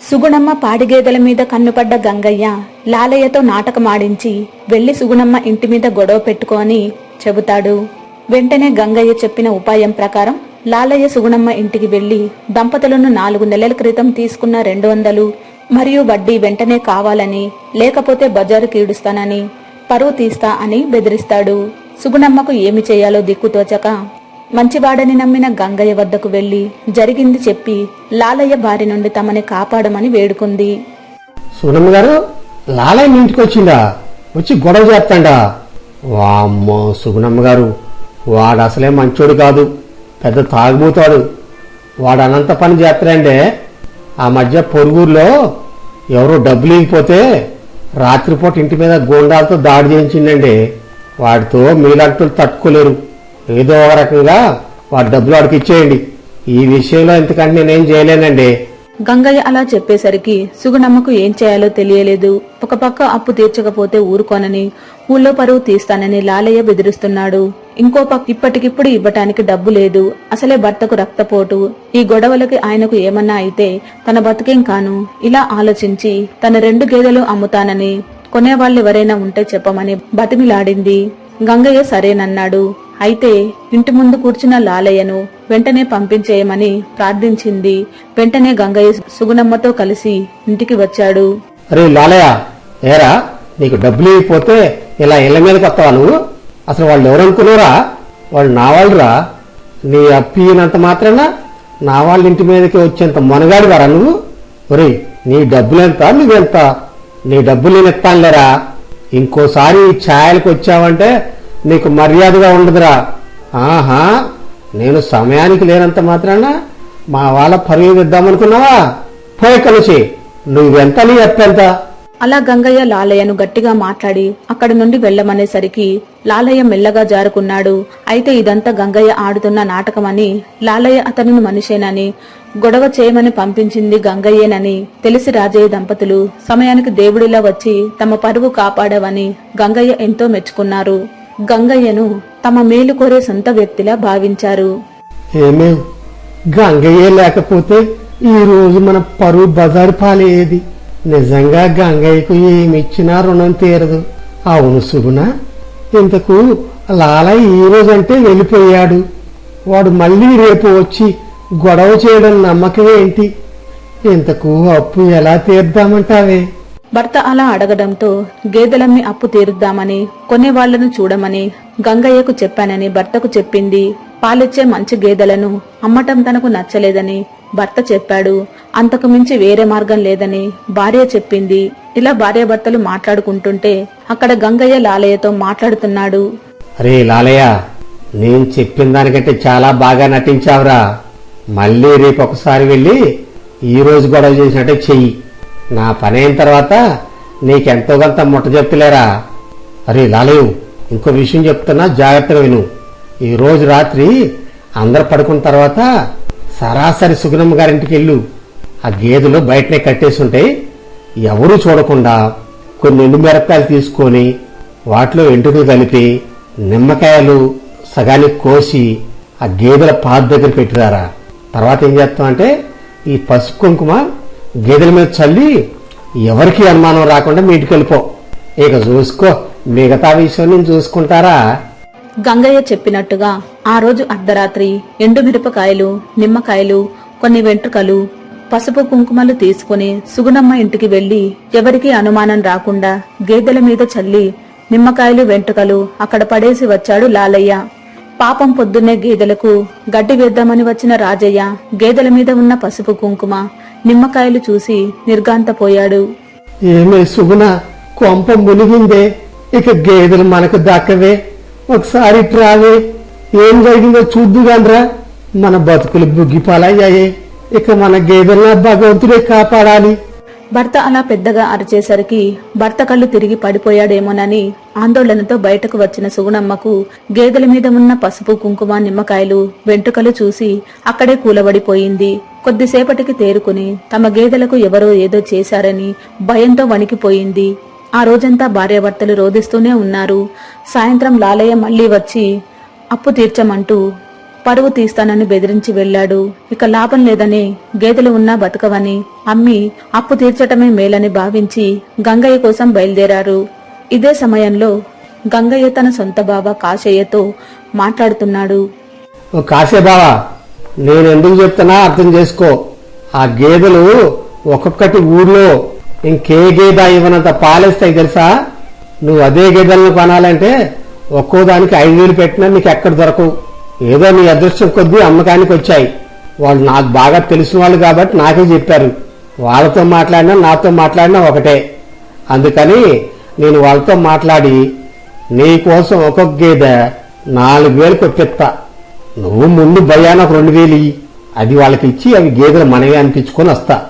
సుగుణమ్మ పాడిగేదెల మీద కన్నుపడ్డ గంగయ్య లాలయ్యతో నాటకమాడించి వెళ్ళి సుగుణమ్మ ఇంటి మీద గొడవ పెట్టుకొని చెబుతాడు. వెంటనే గంగయ్య చెప్పిన ఉపాయం ప్రకారం లాలయ్య సుగుణమ్మ ఇంటికి వెళ్ళి దంపతులను నాలుగు నెలల క్రితం తీసుకున్న రెండు వందలు మరియు వడ్డీ వెంటనే కావాలని లేకపోతే బజారు కీడుస్తానని పరువు తీస్తా అని బెదిరిస్తాడు. సుగుణమ్మకు ఏమి చేయాలో దిక్కుతోచక మంచివాడని నమ్మిన గంగయ్య వద్దకు వెళ్ళి జరిగింది చెప్పి లాలయ్య బారి నుండి తమని కాపాడమని వేడుకుంది. సుగుణమ్మ గారు లాలయ్య మీ ఇంటికి వచ్చిందా వచ్చి గొడవ చేస్తాడా? వామ్మో సుగుణమ్మ గారు వాడు అసలే మంచోడు కాదు పెద్ద తాగుబోతాడు. వాడు అనంత పని చేస్తాడంటే ఆ మధ్య పొరుగురులో ఎవరో డబ్బులు ఇగిపోతే రాత్రిపూట ఇంటి మీద గోండాలతో దాడి చేయించిందండి వాడితో మీలాంటి తట్టుకోలేరు. ఏదో ఒక రకంగా వాడి డబ్బులు వాడికి ఇచ్చేయండి. ఈ విషయంలో ఇంతకంటే నేనేం చేయలేనండి. గంగయ్య అలా చెప్పేసరికి సుగుణమ్మకు ఏం చేయాలో తెలియలేదు. ఒక పక్క అప్పు తీర్చకపోతే ఊరుకోనని ఊళ్ళో పరువు తీస్తానని లాలయ్య బెదిరిస్తున్నాడు. ఇంకో పక్క ఇప్పటికిప్పుడు ఇవ్వటానికి డబ్బు లేదు. అసలే భర్తకు రక్తపోటు. ఈ గొడవలకి ఆయనకు ఏమన్నా అయితే తన బతుకేం కాను. ఇలా ఆలోచించి తన రెండు గేదెలు అమ్ముతానని కొనేవాళ్ళు ఎవరైనా ఉంటే చెప్పమని బతిమిలాడింది. గంగయ్య సరేనన్నాడు. అయితే ఇంటి ముందు కూర్చున్న లాలయ్యను వెంటనే పంపించేయమని ప్రార్థించింది. వెంటనే గంగయ్య సుగుణమ్మతో కలిసి ఇంటికి వచ్చాడు. అరే లాలయ్య ఏరా నీకు డబ్బులు ఇవ్వకపోతే ఇలా ఇళ్ళ మీదకి వస్తావా నువ్వు? అసలు వాళ్ళు ఎవరనుకున్నారా వాళ్ళు నా వాళ్ళురా. నీ అప్పినంత మాత్రాన నా వాళ్ళ ఇంటి మీదకి వచ్చేంత మొనగాడు వారా నువ్వు? ఒరేయ్ నీ డబ్బులెంత నువ్వెంత? నీ డబ్బులు నేను ఇస్తానులేరా? ఇంకోసారి ఈ ఛాయలకు వచ్చావంటే నీకు మర్యాదగా ఉండదురా. ఆహా నేను సమయానికి లేనంత మాత్రాన మా వాళ్ళ పరుగు ఇద్దామనుకున్నావా పోయి కలిసి నువ్వెంత నీ ఎప్పెంత అలా గంగయ్య లాలయ్యను గట్టిగా మాట్లాడి అక్కడి నుండి వెళ్ళమనేసరికి లాలయ్య మెల్లగా జారుకున్నాడు. అయితే ఇదంతా గంగయ్య ఆడుతున్న నాటకమని లాలయ్య అతనిని మనిషేనని గొడవ చేయమని పంపించింది గంగయ్యేనని తెలిసి రాజయ్య దంపతులు సమయానికి దేవుడిలా వచ్చి తమ పరువు కాపాడవని గంగయ్య ఎంతో మెచ్చుకున్నారు. గంగయ్యను తమ మేలు కోరే సొంత వ్యక్తిలా భావించారు. ఏమే గంగయ్య లేకపోతే ఈ రోజు మన పరువు బజారు పాలేది? నిజంగా గంగయ్యకు ఏమిచ్చినా రుణం తీరదు. అవును సుగుణ. ఇంతకు లాలయ్య ఈ రోజంటే వెళ్ళిపోయాడు. వాడు మళ్ళీ రేపు వచ్చి గొడవ చేయడం నమ్మకం ఏంటి? ఇంతకు అప్పు ఎలా తీర్దామంటావే? భర్త అలా అడగడంతో గేదెలమ్మి అప్పు తీరుద్దామని కొనేవాళ్ళను చూడమని గంగయ్యకు చెప్పానని భర్తకు చెప్పింది. పాలిచ్చే మంచి గేదెలను అమ్మటం తనకు నచ్చలేదని భర్త చెప్పాడు అంతకుమించి వేరే మార్గం లేదని భార్య చెప్పింది. ఇలా భార్యాభర్తలు మాట్లాడుకుంటుంటే అక్కడ గంగయ్య లాలయ్యతో మాట్లాడుతున్నాడు. అరే లాలయ్య నేను చెప్పిన దానికంటే చాలా బాగా నటించావురా. మళ్ళీ రేపు ఒకసారి వెళ్ళి ఈ రోజు గొడవ చేసినట్టే చెయ్యి. నా పని అయిన తర్వాత నీకెంతో కొంత ముట్ట చెప్తలేరా? అరే లాలయ్య ఇంకో విషయం చెప్తున్నా జాగ్రత్తగా విను. ఈ రోజు రాత్రి అందరు పడుకున్న తర్వాత సరాసరి సుగుణమ్మ గారింటికి వెళ్ళు. ఆ గేదెలు బయటనే కట్టేసి ఉంటాయి ఎవరూ చూడకుండా కొన్ని ఎండు మిరపకాయలు తీసుకొని వాటిలో ఎంటుకలు కలిపి నిమ్మకాయలు సగానికి కోసి ఆ గేదెల పాద దగ్గర పెట్టిరారా. తర్వాత ఏం చేస్తామంటే ఈ పసుపు కుంకుమ గేదెల మీద చల్లి ఎవరికి అనుమానం రాకుండా మీ ఇంటికి వెళ్ళిపో. ఇక చూసుకో మిగతా విషయం నేను చూసుకుంటారా? గంగయ్య చెప్పినట్టుగా ఆ రోజు అర్ధరాత్రి ఎండుమిరపకాయలు నిమ్మకాయలు కొన్ని వెంట్రుకలు పసుపు కుంకుమలు తీసుకుని సుగుణమ్మ ఇంటికి వెళ్ళి ఎవరికీ అనుమానం రాకుండా గేదెల మీద చల్లి నిమ్మకాయలు వెంట్రుకలు అక్కడ పడేసి వచ్చాడు లాలయ్య. పాపం పొద్దున్నే గేదెలకు గడ్డి వేద్దామని వచ్చిన రాజయ్య గేదెల మీద ఉన్న పసుపు కుంకుమ నిమ్మకాయలు చూసి నిర్గాంతపోయాడు ఏమే సుగుణ కొంప మునిగిందే ఇక గేదెలు మనకు దక్కవే. ఒకసారి ట్రావే. ఏం జరిగిందో చూద్దుగానరా మన బతుకులు బుగ్గిపాలయ్యాయే ఇక మన గేదెల్లా భగవంతుడే కాపాడాలి. భర్త అలా పెద్దగా అరిచేసరికి భర్త కళ్ళు తిరిగి పడిపోయాడేమోనని ఆందోళనతో బయటకు వచ్చిన సుగుణమ్మకు గేదెల మీద ఉన్న పసుపు కుంకుమ నిమ్మకాయలు వెంట్రుకలు చూసి అక్కడే కూలబడిపోయింది. కొద్దిసేపటికి తేరుకుని తమ గేదెలకు ఎవరో ఏదో చేశారని భయంతో వణికిపోయింది. ఆ రోజంతా భార్యాభర్తలు రోధిస్తూనే ఉన్నారు. సాయంత్రం లాలయ్య మళ్ళీ వచ్చి అప్పు తీర్చమంటూ పరువు తీస్తానని బెదిరించి వెళ్ళాడు. ఇక లాభం లేదని గేదెలు ఉన్నా బతకవని అమ్మి అప్పు తీర్చటమే మేలని భావించి గంగయ్య కోసం బయలుదేరారు. ఇదే సమయంలో గంగయ్య తన సొంత బావ కాశయ్యతో మాట్లాడుతున్నాడు. ఓ బావా నేను ఎందుకు చెప్తున్నా అర్థం చేసుకో. ఆ గేదెలు ఒక్కొక్కటి ఊర్లో ఇంకే గేదె ఇవ్వనంత పాలేస్తాయి తెలుసా? నువ్వు అదే గేదెలను కొనాలంటే ఒక్కో దానికి ఐదు వేలు పెట్టినా నీకు ఎక్కడ దొరకవు. ఏదో నీ అదృష్టం కొద్దీ అమ్మకానికి వచ్చాయి. వాళ్ళు నాకు బాగా తెలిసిన వాళ్ళు కాబట్టి నాకే చెప్పారు. వాళ్ళతో మాట్లాడినా నాతో మాట్లాడినా ఒకటే. అందుకని నేను వాళ్ళతో మాట్లాడి నీ కోసం ఒక్కొక్క గేదె నాలుగు వేలు కొట్టిస్తా నువ్వు ముందు భయాన ఒక రెండు వేలు అది వాళ్ళకి ఇచ్చి అవి గేదెలు మనవే అనిపించుకొని వస్తా.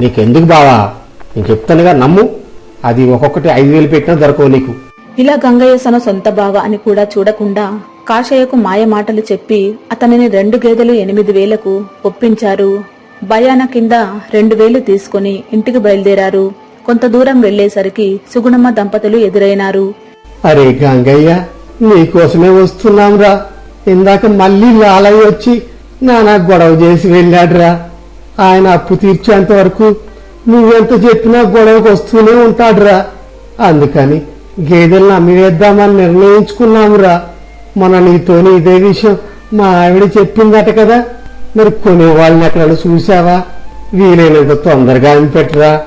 నీకెందుకు బావా? నేను చెప్తానుగా నమ్ము. అది ఒక్కొక్కటి ఐదు వేలు పెట్టినా దొరకవు నీకు. ఇలా గంగయ్య తన సొంత బావ అని కూడా చూడకుండా కాషయ్యకు మాయ మాటలు చెప్పి అతనిని రెండు గేదెలు ఎనిమిది వేలకు ఒప్పించారు. భయాన కింద రెండు వేలు తీసుకుని ఇంటికి బయలుదేరారు. కొంత దూరం వెళ్ళేసరికి సుగుణమ్మ దంపతులు ఎదురైనారు. అరే గంగయ్య నీకోసమే వస్తున్నాంరా. ఇందాక మళ్ళీ లాలయ్య వచ్చి నానా గొడవ చేసి వెళ్ళాడురా. ఆయన అప్పు తీర్చేంత వరకు నువ్వెంత చెప్పినా గొడవకు వస్తూనే ఉంటాడురా. అందుకని గేదెలను అమ్మివేద్దామని నిర్ణయించుకున్నామురా. మన నీతోని ఇదే విషయం మా ఆవిడ చెప్పిందట కదా. మరి కొనేవాళ్ళని ఎక్కడ చూసావా వీలైనంత తొందరగా అనిపెట్టరా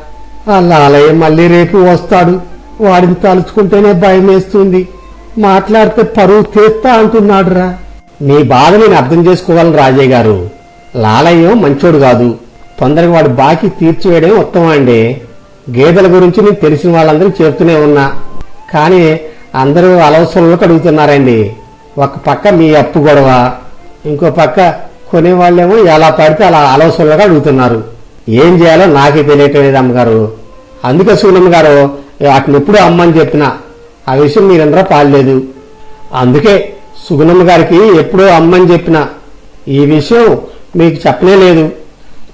ఆ లాలయ్య మళ్ళీ రేపు వస్తాడు. వాడిని తలుచుకుంటేనే భయం వేస్తుంది. మాట్లాడితే పరువు తీస్తా అంటున్నాడురా. నీ బాధ నేను అర్థం చేసుకోగలను రాజయ్య గారు. లాలయ్యం మంచోడు కాదు. తొందరగా వాడు బాకీ తీర్చివేయడమే ఉత్తమం అండి. గేదెల గురించి నేను తెలిసిన వాళ్ళందరూ చెప్తూనే ఉన్నా. కానీ అందరూ అలవసరంలో అడుగుతున్నారండి. ఒక పక్క మీ అప్పు గొడవ ఇంకో పక్క కొనేవాళ్ళేమో ఎలా పడితే అలా అలవసరంలో అడుగుతున్నారు. ఏం చేయాలో నాకే తెలియటం లేదు అమ్మగారు. అందుకే సూనమ్మ గారు వాటిని ఎప్పుడు అమ్మని చెప్పిన ఆ విషయం మీరందరూ పాడలేదు. అందుకే సుగుణమ్మ గారికి ఎప్పుడో అమ్మని చెప్పిన ఈ విషయం మీకు చెప్పనే లేదు.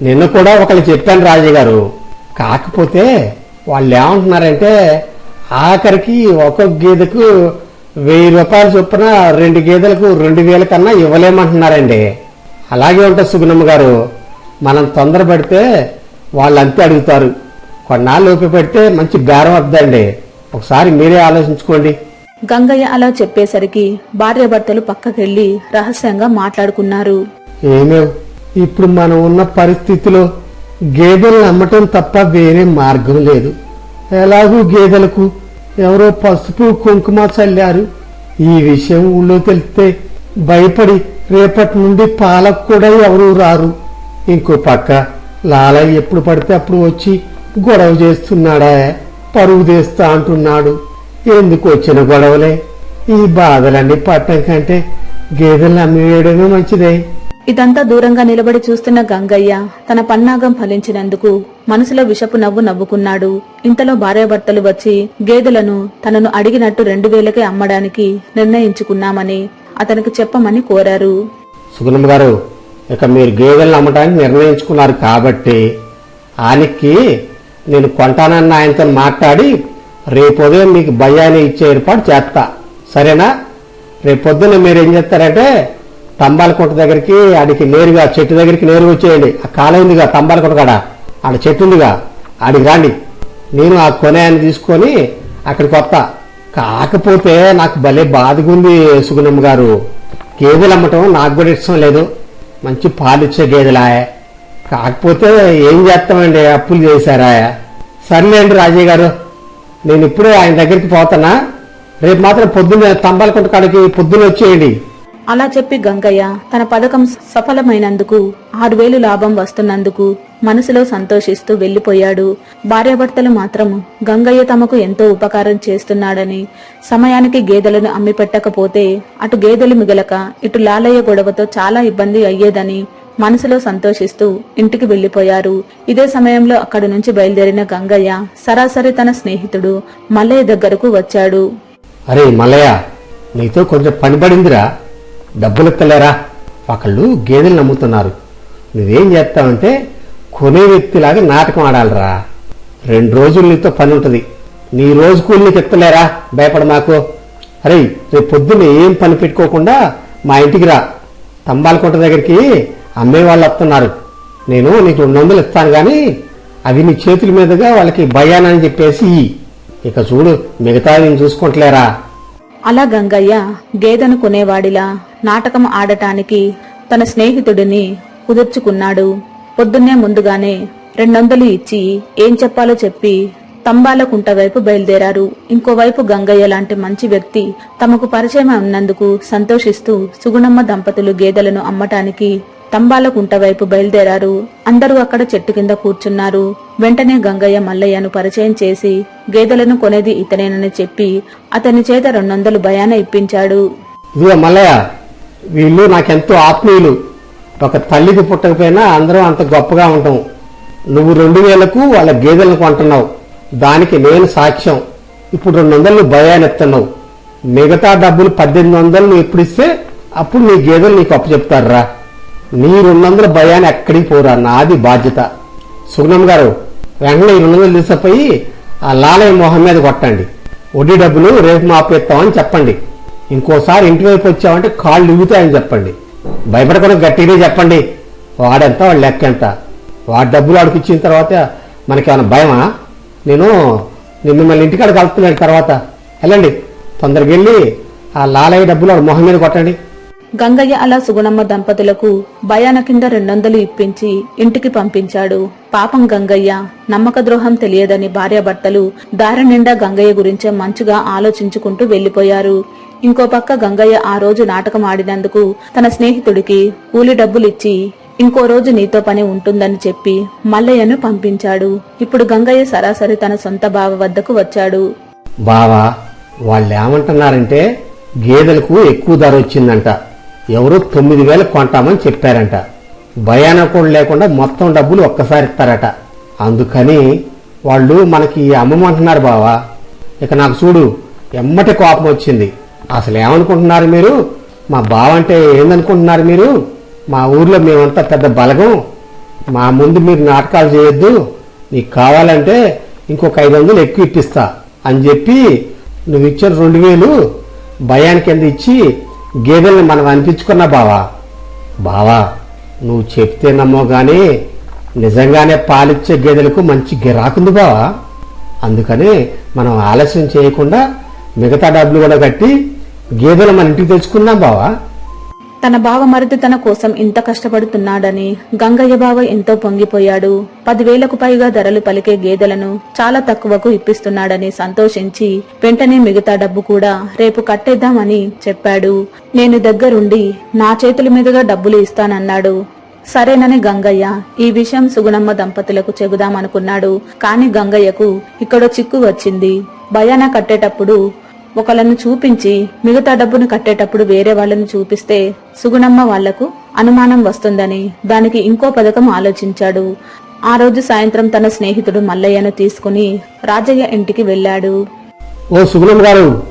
నిన్న కూడా ఒకళ్ళు చెప్పాను రాజయ్య గారు. కాకపోతే వాళ్ళు ఏమంటున్నారంటే ఆఖరికి ఒక్కొక్క గేదెకు వెయ్యి రూపాయలు చొప్పున రెండు గేదెలకు రెండు వేల కన్నా ఇవ్వలేమంటున్నారండి. అలాగే ఉంటుంది సుగుణమ్మ గారు. మనం తొందరపడితే వాళ్ళు అంతే అడుగుతారు. కొన్నాళ్ళు ఓపిక పెడితే మంచి బేరం వద్దండి. ఒకసారి మీరే ఆలోచించుకోండి. గంగయ్య అలా చెప్పేసరికి భార్యాభర్తలు పక్కకెళ్ళి రహస్యంగా మాట్లాడుకున్నారు. ఏమేవ్? ఇప్పుడు మనం ఉన్న పరిస్థితిలో గేదెలను అమ్మటం తప్ప వేరే మార్గం లేదు. ఎలాగూ గేదెలకు ఎవరో పసుపు కుంకుమ చల్లారు. ఈ విషయం ఊళ్ళో తెలిస్తే భయపడి రేపటి నుండి పాలకు కూడా ఎవరూ రారు. ఇంకో పక్క లాలయ్య ఎప్పుడు పడితే అప్పుడు వచ్చి గొడవ చేస్తున్నాడా? పరువు తీస్తా అంటున్నాడు. ఎందుకు వచ్చిన గొడవలే? ఈ బాధలన్నీ పట్టం కంటే గేదెలను అమ్మివేయడమే మంచిదే. ఇదంతా దూరంగా నిలబడి చూస్తున్న గంగయ్య తన పన్నాగం ఫలించినందుకు మనసులో విషపు నవ్వు నవ్వుకున్నాడు. ఇంతలో భార్యాభర్తలు వచ్చి గేదెలను తనను అడిగినట్టు రెండు వేలకే అమ్మడానికి నిర్ణయించుకున్నామని అతనికి చెప్పమని కోరారు. సుగుణమ్మ గారు ఇక మీరు గేదెలను అమ్మటానికి నిర్ణయించుకున్నారు కాబట్టి ఆయనకి నేను కొంటానన్న ఆయనతో మాట్లాడి రేపు ఉదయం మీకు భయాన్ని ఇచ్చే ఏర్పాటు చేస్తా. సరేనా? రేపు పొద్దున్న మీరు ఏం చేస్తారంటే తంబాలకుంట దగ్గరికి ఆడికి నేరుగా చెట్టు దగ్గరికి నేరుగా వచ్చేయండి. ఆ కాలైందిగా తంబాలకుంట కాడ. ఆడ చెట్టు ఉందిగా. ఆడికి రాండి. నేను ఆ కొనేయాన్ని తీసుకొని అక్కడికి వస్తా. కాకపోతే నాకు భలే బాధగా ఉంది సుగుణమ్మ గారు. గేదెలు అమ్మటం నాకు కూడా ఇష్టం లేదు. మంచి పాలిచ్చే గేదెలా? కాకపోతే ఏం చేస్తామండి? అప్పులు చేశారా? సర్లేండి రాజయ్య గారు. నేను ఇప్పుడే ఆయన దగ్గరికి పోతానా? రేపు మాత్రం పొద్దున్న తంబాలకుంట కాడికి పొద్దున్న వచ్చేయండి. అలా చెప్పి గంగయ్య తన పథకం సఫలమైనందుకు ఆరు వేలు లాభం వస్తున్నందుకు మనసులో సంతోషిస్తూ వెళ్ళిపోయాడు భార్యాభర్తలు మాత్రం గంగయ్య తమకు ఎంతో ఉపకారం చేస్తున్నాడని సమయానికి గేదెలను అమ్మి పెట్టకపోతే అటు గేదెలు మిగలక ఇటు లాలయ్య గొడవతో చాలా ఇబ్బంది అయ్యేదని మనసులో సంతోషిస్తూ ఇంటికి వెళ్ళిపోయారు ఇదే సమయంలో అక్కడి నుంచి బయలుదేరిన గంగయ్య సరాసరి తన స్నేహితుడు మల్లయ్య దగ్గరకు వచ్చాడు. అరే మల్లయ్య నీతో కొంచెం పని పడిందిరా డబ్బులెత్తలేరా? ఒకళ్ళు గేదెలు నమ్ముతున్నారు. నువ్వేం చేస్తావంటే కొనే వ్యక్తిలాగా నాటకం ఆడాలిరా. రెండు రోజులు నీతో పని ఉంటుంది నీ రోజు కూలి నీకు భయపడ మాకు. అరే రేపు పొద్దున్న ఏం పని పెట్టుకోకుండా మా ఇంటికి రా. తంబాలకుంట దగ్గరికి అమ్మే వాళ్ళు వస్తున్నారు. నేను నీకు రెండు వందలు ఇస్తాను కానీ అవి నీ చేతుల మీదుగా వాళ్ళకి భయానని చెప్పేసి ఇక చూడు మిగతా నేను చూసుకుంటలేరా? అలా గంగయ్య గేదెను కొనేవాడిలా నాటకం ఆడటానికి తన స్నేహితుడిని కుదుర్చుకున్నాడు. పొద్దున్నే ముందుగానే రెండొందలు ఇచ్చి ఏం చెప్పాలో చెప్పి తంబాలకుంట వైపు బయలుదేరారు. ఇంకోవైపు గంగయ్య లాంటి మంచి వ్యక్తి తమకు పరిచయం ఉన్నందుకు సంతోషిస్తూ సుగుణమ్మ దంపతులు గేదెలను అమ్మటానికి తంబాలకుంట వైపు బయలుదేరారు. అందరూ అక్కడ చెట్టు కింద కూర్చున్నారు. వెంటనే గంగయ్య మల్లయ్యను పరిచయం చేసి గేదెలను కొనేది ఇతనేనని చెప్పి అతని చేత రెండొందలు భయాన ఇప్పించాడు. ఇదిగో మల్లయ్య వీళ్ళు నాకెంతో ఆత్మీయులు. ఒక తల్లికి పుట్టకపోయినా అందరం అంత గొప్పగా ఉంటాం. నువ్వు రెండు వేలకు వాళ్ళ గేదెలను కొంటున్నావు. దానికి నేను సాక్ష్యం. ఇప్పుడు రెండు వందలు భయాన్ని ఇస్తున్నావు మిగతా డబ్బులు పద్దెనిమిది వందలు నువ్వు ఇస్తే అప్పుడు నీ గేదెలు నీకు అప్పు చెప్తారా నీ వందల భయాన్ని ఎక్కడికి పోరా? నాది బాధ్యత. సుగుణం గారు వెంటనే ఈ రెండు వందలు తీసుకుపోయి ఆ లాలయ్య మొహం మీద కొట్టండి. వడ్డీ డబ్బులు రేపు మాపేస్తామని చెప్పండి. ఇంకోసారి ఇంటి వైపు వచ్చామంటే కాళ్ళు ఇగుతాయని చెప్పండి. భయపడకుండా గట్టిగా చెప్పండి. వాడెంత వాడు లెక్క ఎంత? వాడి డబ్బులు అడిపించిన తర్వాత మనకేమైనా భయమా? నేను నేను మిమ్మల్ని ఇంటికాడ కలుపుతున్నాను తర్వాత. వెళ్ళండి. తొందరగా వెళ్ళి ఆ లాలయ్య డబ్బులు వాడు మొహం మీద కొట్టండి. గంగయ్య అలా సుగుణమ్మ దంపతులకు భయాన కింద రెండొందలు ఇప్పించి ఇంటికి పంపించాడు. పాపం గంగయ్య. నమ్మక ద్రోహం తెలియదని భార్యాభర్తలు దారి నిండా గంగయ్య గురించే మంచిగా ఆలోచించుకుంటూ వెళ్ళిపోయారు ఇంకో పక్క గంగయ్య ఆ రోజు నాటకం ఆడినందుకు తన స్నేహితుడికి కూలి డబ్బులిచ్చి ఇంకో రోజు నీతో పని ఉంటుందని చెప్పి మల్లయ్యను పంపించాడు. ఇప్పుడు గంగయ్య సరాసరి తన సొంత బావ వద్దకు వచ్చాడు. బావా వాళ్ళేమంటున్నారంటే గేదెలకు ఎక్కువ ధర వచ్చిందంట. ఎవరో తొమ్మిది వేలు కొంటామని చెప్పారంట. భయానకుడు కూడా లేకుండా మొత్తం డబ్బులు ఒక్కసారి ఇస్తారట. అందుకని వాళ్ళు మనకి అమ్మమంటున్నారు బావా. ఇక నాకు చూడు ఎమ్మటి కోపం వచ్చింది. అసలు ఏమనుకుంటున్నారు మీరు? మా బావ అంటే ఏందనుకుంటున్నారు మీరు? మా ఊర్లో మేమంతా పెద్ద బలగం. మా ముందు మీరు నాటకాలు చేయొద్దు. నీకు కావాలంటే ఇంకొక ఐదు వందలు ఎక్కువ ఇప్పిస్తా అని చెప్పి నువ్వు ఇచ్చిన రెండు వేలు భయానికి కింద ఇచ్చి గేదెల్ని మనం అనిపించుకున్నా బావా. బావా నువ్వు చెప్తే నమ్మో గానీ నిజంగానే పాలిచ్చే గేదెలకు మంచి గిరాకుంది బావా. అందుకని మనం ఆలస్యం చేయకుండా మిగతా డబ్బులు కూడా కట్టి గేదెలు మన ఇంటికి తెచ్చుకుందాం బావా. తన బావమరిది తన కోసం ఇంత కష్టపడుతున్నాడని గంగయ్య బావ ఎంతో పొంగిపోయాడు. పదివేలకు పైగా ధరలు పలికే గేదెలను చాలా తక్కువకు ఇప్పిస్తున్నాడని సంతోషించి వెంటనే మిగతా డబ్బు కూడా రేపు కట్టేద్దామని చెప్పాడు. నేను దగ్గరుండి నా చేతుల మీదుగా డబ్బులు ఇస్తానన్నాడు. సరేనని గంగయ్య ఈ విషయం సుగుణమ్మ దంపతులకు చెబుదామనుకున్నాడు. కాని గంగయ్యకు ఇక్కడో చిక్కు వచ్చింది. భయాన కట్టేటప్పుడు ఒకళ్ళను చూపించి మిగతా డబ్బును కట్టేటప్పుడు వేరే వాళ్ళని చూపిస్తే సుగుణమ్మ వాళ్ళకు అనుమానం వస్తుందని దానికి ఇంకో పథకం ఆలోచించాడు. ఆ రోజు సాయంత్రం తన స్నేహితుడు మల్లయ్యను తీసుకుని రాజయ్య ఇంటికి వెళ్ళాడు. ఓ సుగుణం గారు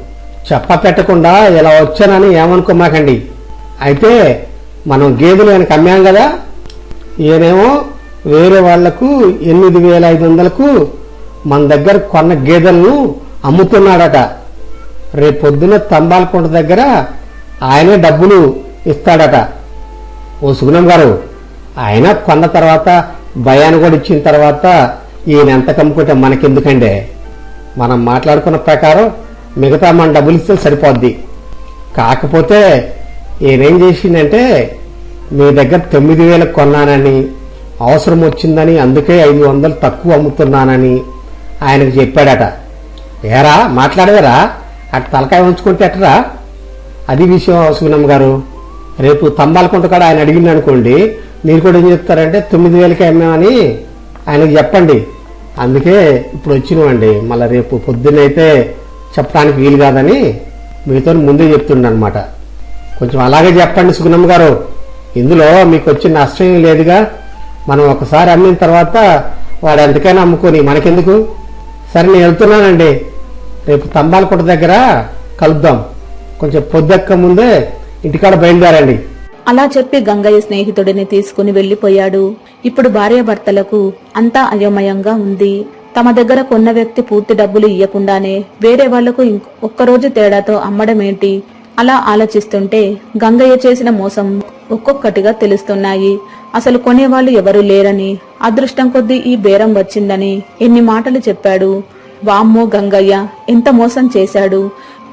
చెప్ప పెట్టకుండా ఇలా వచ్చానని ఏమనుకోమాకండి. అయితే మనం గేదెలు వెనక అమ్మాం కదా. ఈయనేమో వేరే వాళ్ళకు ఎనిమిది వేల ఐదు వందలకు మన దగ్గర కొన్న గేదెలను అమ్ముతున్నాడట. రేపొద్దున తంబాలకొండ దగ్గర ఆయనే డబ్బులు ఇస్తాడట. ఓ సుగుణం గారు ఆయన కొన్న తర్వాత భయాన్ని కూడా ఇచ్చిన తర్వాత ఈయన ఎంత కమ్ముకుంటే మనకెందుకండే? మనం మాట్లాడుకున్న ప్రకారం మిగతా మన డబ్బులు ఇస్తే సరిపోద్ది. కాకపోతే ఈయనేం చేసిందంటే మీ దగ్గర తొమ్మిది వేలకు కొన్నానని అవసరం వచ్చిందని అందుకే ఐదు వందలు తక్కువ అమ్ముతున్నానని ఆయనకు చెప్పాడట. ఏరా మాట్లాడవేరా అటు తలకాయ ఉంచుకుంటే ఎట్టరా అది విషయం సుగుణమ్మ గారు. రేపు తంబాలకుంట కూడా ఆయన అడిగింది అనుకోండి మీరు కూడా ఏం చెప్తారంటే తొమ్మిది వేలకే అమ్మామని ఆయనకు చెప్పండి. అందుకే ఇప్పుడు వచ్చినవండి. మళ్ళీ రేపు పొద్దున్నైతే చెప్పడానికి వీలు కాదని మీతో ముందే చెప్తుండ అనమాట కొంచెం అలాగే చెప్పండి సుగుణమ్మ గారు. ఇందులో మీకు వచ్చిన నష్టం లేదుగా. మనం ఒకసారి అమ్మిన తర్వాత వాడు ఎంతకైనా అమ్ముకొని మనకెందుకు? సరే నేను వెళ్తున్నానండి. రేపు తంబాలకోట దగ్గర కలుద్దాం. కొంచెం పొద్దక్క ముందే ఇంటికాడ బయలుదేరండి. అలా చెప్పి గంగయ్య స్నేహితుడిని తీసుకుని వెళ్ళిపోయాడు ఇప్పుడు భార్యాభర్తలకు అంతా అయోమయంగా ఉంది. తమ దగ్గర కొన్న వ్యక్తి పూర్తి డబ్బులు ఇయ్యకుండానే వేరే వాళ్ళకు ఒక్కరోజు తేడాతో అమ్మడమేంటి? అలా ఆలోచిస్తుంటే గంగయ్య చేసిన మోసం ఒక్కొక్కటిగా తెలుస్తున్నాయి. అసలు కొనేవాళ్ళు ఎవరూ లేరని అదృష్టం కొద్దీ ఈ బేరం వచ్చిందని ఎన్ని మాటలు చెప్పాడు. వామ్మో గంగయ్య ఎంత మోసం చేశాడు.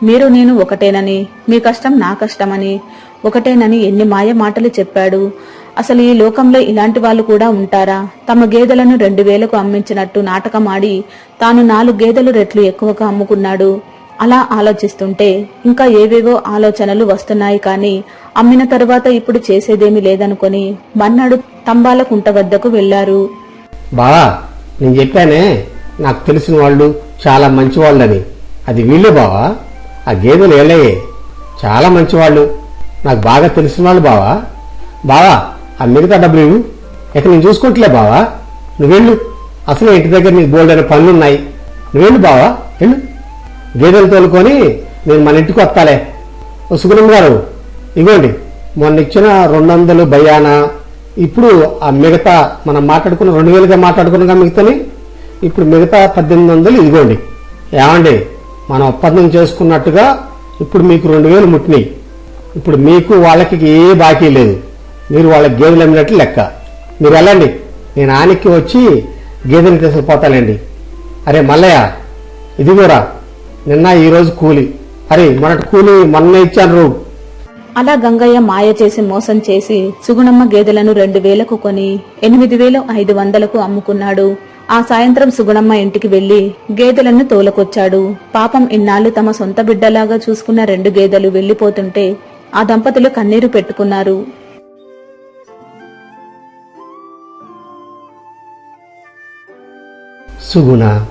మీరు నేను ఒకటేనని మీ కష్టం నా కష్టమని ఒకటేనని ఎన్ని మాయ మాటలు చెప్పాడు. అసలు ఈ లోకంలో ఇలాంటి వాళ్ళు కూడా ఉంటారా? తమ గేదెలను రెండు వేలకు అమ్మించినట్టు నాటకం ఆడి తాను నాలుగు గేదెలు రెట్లు ఎక్కువగా అమ్ముకున్నాడు. అలా ఆలోచిస్తుంటే ఇంకా ఏవేవో ఆలోచనలు వస్తున్నాయి కానీ అమ్మిన తరువాత ఇప్పుడు చేసేదేమీ లేదనుకొని మన్నాడు తంబాల కుంట వద్దకు వెళ్ళారు బావా నేను చెప్పానే నాకు తెలిసిన వాళ్ళు చాలా మంచివాళ్ళని. అది వీళ్ళే బావా? ఆ గేదెలు ఏళ్ళయ్యే. చాలా మంచివాళ్ళు. నాకు బాగా తెలిసిన వాళ్ళు బావా? బావా ఆ మిగతా డబ్బులు ఇవ్వు. ఇక నేను చూసుకోవట్లే బావా. నువ్వెళ్ళు. అసలు ఇంటి దగ్గర నీకు బోల్డ్ అనే పనులు ఉన్నాయి నువ్వెళ్ళు బావా. వెళ్ళు. గేదెలు తోలుకొని నేను మన ఇంటికి వస్తాలే. ఓ సుగుణం గారు ఇగోండి. మొన్న ఇచ్చిన రెండు వందలు భయానా ఇప్పుడు ఆ మిగతా మనం మాట్లాడుకున్న రెండు వేలుగా మాట్లాడుకున్నగా మిగతాని? ఇప్పుడు మిగతా పద్దెనిమిది వందలు ఇదిగోండి. ఏమండి? మనం ఒప్పందం చేసుకున్నట్టుగా ఇప్పుడు మీకు రెండు వేలు ముట్టినాయి. ఇప్పుడు మీకు వాళ్ళకి ఏ బాకీ లేదు. మీరు వాళ్ళకి గేదెలు అమ్మినట్లు లెక్క. మీరు వెళ్ళండి. నేను ఆనికి వచ్చి గేదెలు తీసుకుపోతానండి. అరే మల్లయ్య ఇదిగోరా నిన్న ఈరోజు కూలి. అరే మొన్నటి కూలి మొన్న ఇచ్చాను అలా గంగయ్య మాయ చేసి మోసం చేసి సుగుణమ్మ గేదెలను రెండు వేలకు కొని ఎనిమిది వేలు ఐదు వందలకు అమ్ముకున్నాడు. ఆ సాయంత్రం సుగుణమ్మ ఇంటికి వెళ్ళి గేదెలను తోలకొచ్చాడు. పాపం ఇన్నాళ్ళు తమ సొంత బిడ్డలాగా చూసుకున్న రెండు గేదెలు వెళ్ళిపోతుంటే ఆ దంపతులు కన్నీరు పెట్టుకున్నారు. సుగుణ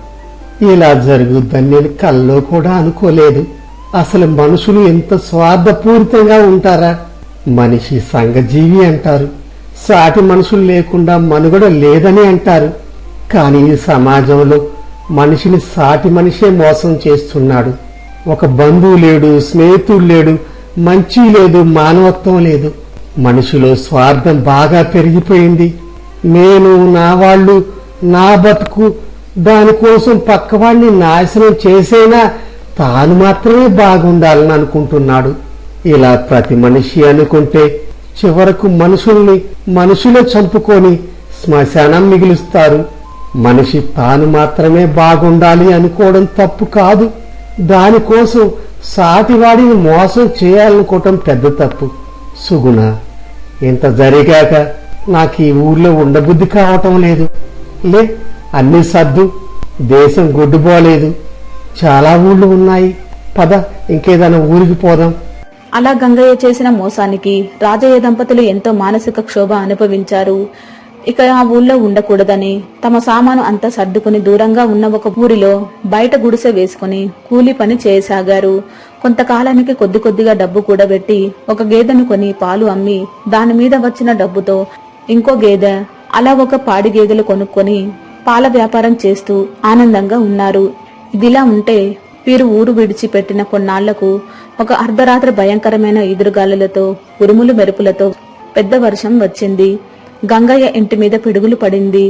ఇలా జరుగుద్దని నేను కల్లో కూడా అనుకోలేదు. అసలు మనుషులు ఎంత స్వార్థపూరితంగా ఉంటారా? మనిషి సంఘజీవి అంటారు. సాటి మనుషులు లేకుండా మనుగడ లేదని అంటారు. కానీ ఈ సమాజంలో మనిషిని సాటి మనిషే మోసం చేస్తున్నాడు. ఒక బంధువు లేడు స్నేహితుడు లేడు మంచి లేదు మానవత్వం లేదు. మనిషిలో స్వార్థం బాగా పెరిగిపోయింది. నేను నా వాళ్ళు నా బతుకు దానికోసం పక్కవాడిని నాశనం చేసైనా తాను మాత్రమే బాగుండాలని అనుకుంటున్నాడు. ఇలా ప్రతి మనిషి అనుకుంటే చివరకు మనుషుల్ని మనుషులే చంపుకొని శ్మశానం మిగులుస్తారు. మనిషి తాను మాత్రమే బాగుండాలి అనుకోవడం తప్పు కాదు. దానికోసం సాటివాడిని మోసం చేయాలనుకోవటం పెద్ద తప్పు. సుగుణ ఇంత జరిగాక నాకు ఈ ఊర్లో ఉండబుద్ధి కావటం లేదు. లే అన్ని సర్దు. దేశం గుడ్డుపోలేదు చాలా ఊళ్ళు ఉన్నాయి. పద ఇంకేదైనా ఊరికి పోదాం. అలా గంగయ్య చేసిన మోసానికి రాజయ్య దంపతులు ఎంతో మానసిక క్షోభ అనుభవించారు. ఇక ఆ ఊళ్ళో ఉండకూడదని తమ సామాను అంతా సర్దుకుని దూరంగా ఉన్న ఒక ఊరిలో బయట గుడిసె వేసుకుని కూలి పని చేయసాగారు. కొంతకాలానికి కొద్ది కొద్దిగా డబ్బు కూడబెట్టి ఒక గేదెను కొని పాలు అమ్మి దాని మీద వచ్చిన డబ్బుతో ఇంకో గేదె అలా ఒక పాడి గేదెలు కొనుక్కొని పాల వ్యాపారం చేస్తూ ఆనందంగా ఉన్నారు. ఇదిలా ఉంటే వీరు ఊరు విడిచిపెట్టిన కొన్నాళ్ళకు ఒక అర్ధరాత్రి భయంకరమైన ఎదురుగాలులతో ఉరుములు మెరుపులతో పెద్ద వర్షం వచ్చింది. గంగయ్య ఇంటి మీద పిడుగులు పడింది.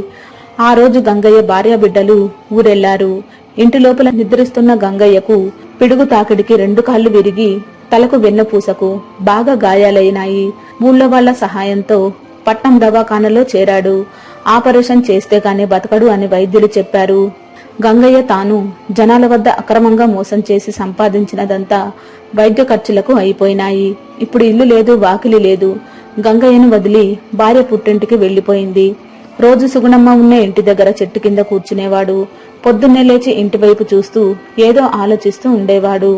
ఆ రోజు గంగయ్య భార్య బిడ్డలు ఊరెళ్ళారు. ఇంటి లోపల నిద్రిస్తున్న గంగయ్యకు పిడుగు తాకిడికి రెండు కాళ్ళు విరిగి తలకు వెన్నపూసకు బాగా గాయాలైనాయి. ఊళ్ళో వాళ్ళ సహాయంతో పట్నం దవాఖానలో చేరాడు. ఆపరేషన్ చేస్తే గాని బతకడు అని వైద్యులు చెప్పారు. గంగయ్య తాను జనాల వద్ద అక్రమంగా మోసం చేసి సంపాదించినదంతా వైద్య ఖర్చులకు అయిపోయినాయి. ఇప్పుడు ఇల్లు లేదు వాకిలి లేదు. గంగయ్యను వదిలి భార్య పుట్టింటికి వెళ్ళిపోయింది రోజు సుగుణమ్మ ఉన్న ఇంటి దగ్గర చెట్టు కింద కూర్చునేవాడు. పొద్దున్నే లేచి ఇంటివైపు చూస్తూ ఏదో ఆలోచిస్తూ ఉండేవాడు.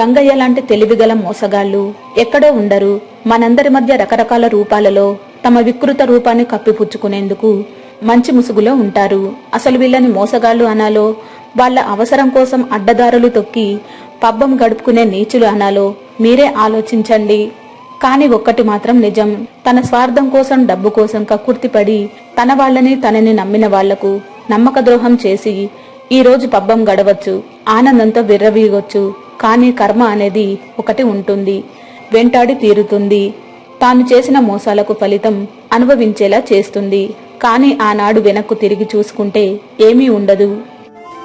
గంగయ్య లాంటి తెలివిగల మోసగాళ్ళు ఎక్కడో ఉండరు. మనందరి మధ్య రకరకాల రూపాలలో తమ వికృత రూపాన్ని కప్పిపుచ్చుకునేందుకు మంచి ముసుగులో ఉంటారు. అసలు వీళ్ళని మోసగాళ్ళు అనాలో వాళ్ళ అవసరం కోసం అడ్డదారులు తొక్కి పబ్బం గడుపుకునే నీచులు అనాలో మీరే ఆలోచించండి. కానీ ఒక్కటి మాత్రం నిజం. తన స్వార్థం కోసం డబ్బు కోసం కక్కుర్తిపడి తన వాళ్ళని తనని నమ్మిన వాళ్ళకు నమ్మక ద్రోహం చేసి ఈ రోజు పబ్బం గడవచ్చు ఆనందంతో విర్రవీగొచ్చు. కానీ కర్మ అనేది ఒకటి ఉంటుంది. వెంటాడి తీరుతుంది. తాను చేసిన మోసాలకు ఫలితం అనుభవించేలా చేస్తుంది. కానీ ఆనాడు వెనక్కు తిరిగి చూసుకుంటే ఏమీ ఉండదు.